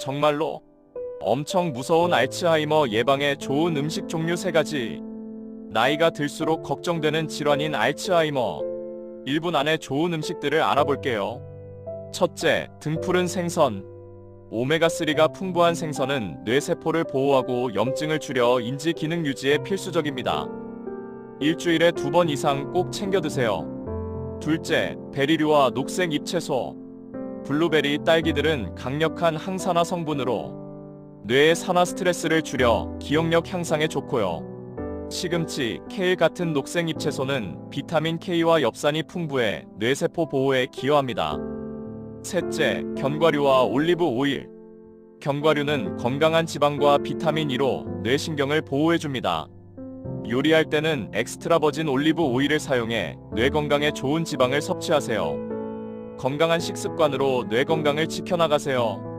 정말로 엄청 무서운 알츠하이머 예방에 좋은 음식 종류 3가지. 나이가 들수록 걱정되는 질환인 알츠하이머. 1분 안에 좋은 음식들을 알아볼게요. 첫째, 등푸른 생선. 오메가3가 풍부한 생선은 뇌세포를 보호하고 염증을 줄여 인지 기능 유지에 필수적입니다. 일주일에 두 번 이상 꼭 챙겨 드세요. 둘째, 베리류와 녹색 잎채소. 블루베리, 딸기들은 강력한 항산화 성분으로 뇌의 산화 스트레스를 줄여 기억력 향상에 좋고요. 시금치, 케일 같은 녹색 잎채소는 비타민 K와 엽산이 풍부해 뇌세포 보호에 기여합니다. 셋째, 견과류와 올리브 오일. 견과류는 건강한 지방과 비타민 E로 뇌신경을 보호해줍니다. 요리할 때는 엑스트라 버진 올리브 오일을 사용해 뇌 건강에 좋은 지방을 섭취하세요. 건강한 식습관으로 뇌 건강을 지켜나가세요.